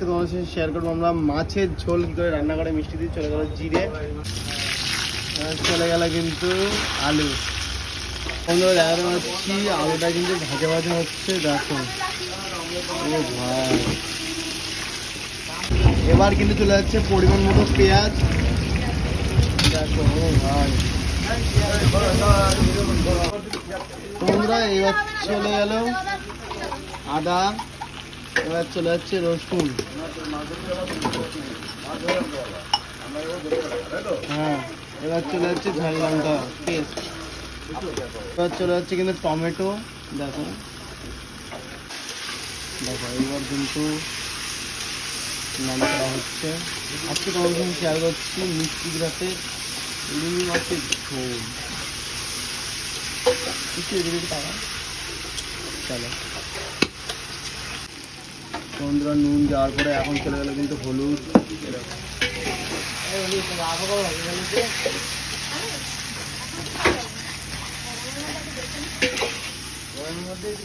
আজকে তোমার সাথে শেয়ার করব। আমরা মাছের ঝোল কী করে রান্না করে মিষ্টি দিয়ে চলে গেল জিরে। চলে গেল কিন্তু আলু। বন্ধুরা দেখাতে আলুটা কিন্তু ভাজা ভাজা হচ্ছে, দেখো। ও ভাই। এবার কিন্তু চলে যাচ্ছে পরিমাণ মতো পেঁয়াজ। দেখো, ও ভাই। তোমরা এবার চলে গেল আদা, এবার চলে যাচ্ছে রসুন। এবার চলে যাচ্ছে চলে যাচ্ছে কিন্তু টমেটো, দেখো। দেখো এবার কিন্তু নাম করা হচ্ছে। আজকে তোমার সঙ্গে শেয়ার করছি মিষ্টি রাতে রুই মাছের ঝোল। চলো। বন্ধুরা নুন, যাওয়ার পরে এখন চলে গেল কিন্তু হলুদ।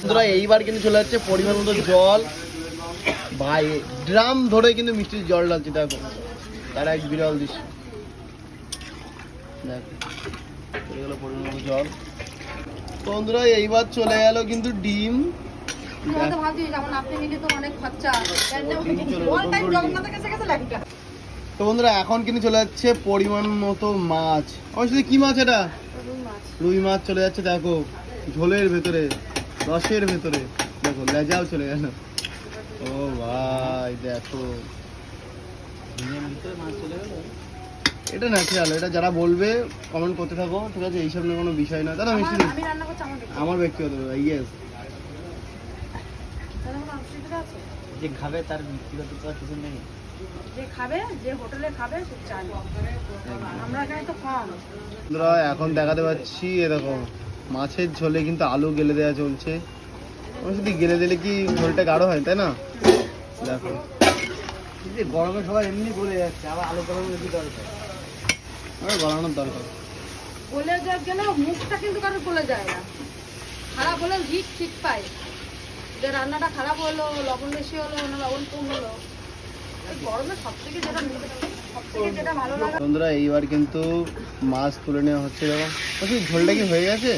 বন্ধুরা, এইবার কিন্তু চলে যাচ্ছে পরিমাণ মতো জল। ভাই, ড্রাম ধরে কিন্তু মিষ্টির জল ডালছে দেখো। তার এক বিরল দৃশ্য। দেখো জল। বন্ধুরা, এইবার চলে গেল কিন্তু ডিম। তো ভাবছি যেমন আপনি নিলে তো অনেক খরচা ডিম চলে গেল অল টাইম তন্দুরি ডিম। জগন্নাথের কাছে গেছে লাইনটা তো বন্ধুরা এখন কিন্তু চলে যাচ্ছে পরিমাণ মতো মাছ। আমার সাথে কি মাছ এটা? রুই মাছ। চলে যাচ্ছে দেখো ঝোলের ভেতরে রসের ভেতরে। দেখো লেজাও চলে গেল। ও ভাই দেখো। এটা ন্যাচারাল এটা যারা বলবে কমেন্ট করতে থাকো। ঠিক আছে এইসব নিয়ে কোনো বিষয় না। তারা মিষ্টি আমার ব্যক্তিগত। ইয়েস তাহলে আমার অসুবিধা আছে যে খাবে তার ব্যক্তিগত তো কিছু নেই। যে খাবে যে হোটেলে খাবে সে চাই আমরা এখানে তো কম বন্ধুরা এখন দেখাতে পাচ্ছি এরকম মাছের ঝোলে কিন্তু আলু গেলে দেওয়া চলছে। আমার শুধু গেলে দিলে কি ঝোলটা গাঢ় হয় তাই না? দেখো। গরমে সবাই এমনি গলে যাচ্ছে আবার আলু গরম বেশি দরকার। আবার গলানোর দরকার। গলে যা গেলেও মুখটা কিন্তু কারোর গলে যায় না। খারাপ হলেও হিট ঠিক পায়। যে রান্নাটা খারাপ হলো লবণ বেশি হলো না লবণ কম হলো। এই গরমে সব থেকে যেটা সব থেকে যেটা ভালো লাগে বন্ধুরা এইবার কিন্তু মাছ তুলে নেওয়া হচ্ছে দেখো। ঝোলটা কি হয়ে গেছে?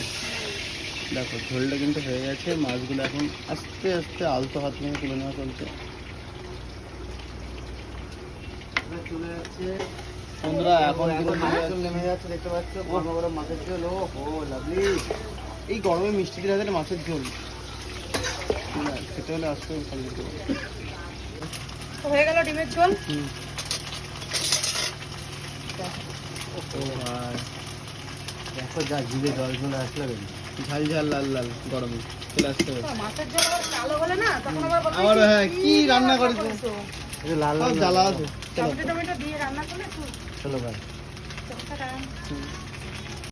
দেখো ঝোলটা কিন্তু হয়ে গেছে। মাছগুলো এখন আস্তে আস্তে আলতো হাত নিয়ে তুলে নেওয়া চলছে। চলে যাচ্ছে। বন্ধুরা এখন কিন্তু নেমে যাচ্ছে দেখতে পাচ্ছ? বড় বড় মাছের ঝোল। ও হো লাভলি এই গরমে মিষ্টি দিয়ে মাছের ঝোল। খেতে হলে আসতে হয়ে গেল ডিমের ঝোল? দেখো যা জিভে জল চলে আসলো ঝাল ঝাল লাল লাল গরমে। চলে আসতে হবে। মাছের আবার কালো হলে না? তখন আবার আবার কি, হ্যাঁ, কি রান্না করেছ? লাল লাল জ্বালা আছে। চলো টমেটো টমেটো দিয়ে রান্না করলে চলো ভাই।